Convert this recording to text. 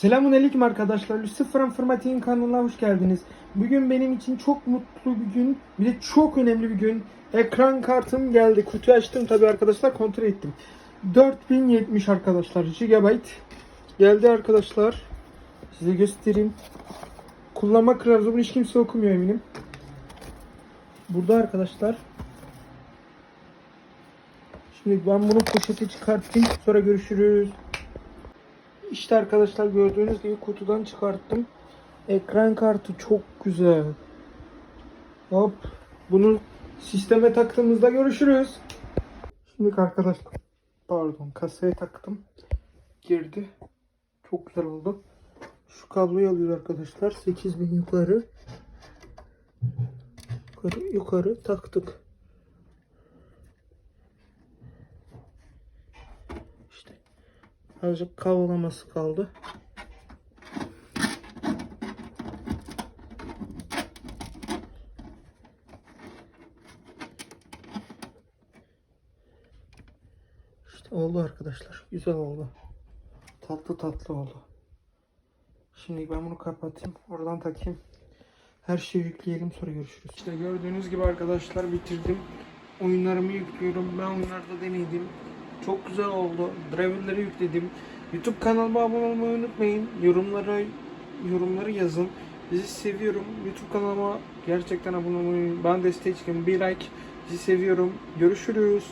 Selamun Aleyküm arkadaşlar. Lucifer Informatik'in kanalına hoş geldiniz. Bugün benim için çok mutlu bir gün. Bir de çok önemli bir gün. Ekran kartım geldi. Kutuyu açtım tabi arkadaşlar kontrol ettim. 4070 arkadaşlar. GB geldi arkadaşlar. Size göstereyim. Kullanma kılavuzunu hiç kimse okumuyor eminim. Burada arkadaşlar. Şimdi ben bunu poşete çıkartayım. Sonra görüşürüz. İşte arkadaşlar gördüğünüz gibi kutudan çıkarttım. Ekran kartı çok güzel. Hop. Bunu sisteme taktığımızda görüşürüz. Şimdi arkadaşlar pardon kasaya taktım. Girdi. Çok güzel oldu. Şu kabloyu alıyor arkadaşlar. 8000 yukarı. Yukarı, yukarı taktık. Azıcık kavrulaması kaldı. İşte oldu arkadaşlar. Güzel oldu. Tatlı tatlı oldu. Şimdi ben bunu kapatayım. Oradan takayım. Her şeyi yükleyelim sonra görüşürüz. İşte gördüğünüz gibi arkadaşlar bitirdim. Oyunlarımı yüklüyorum. Ben oyunlarda denedim. Çok güzel oldu. Driver'ları yükledim. YouTube kanalıma abone olmayı unutmayın. Yorumlara yorumları yazın. Sizi seviyorum. YouTube kanalıma gerçekten abone olmayı, bana destek çıkın. Bir like. Sizi seviyorum. Görüşürüz.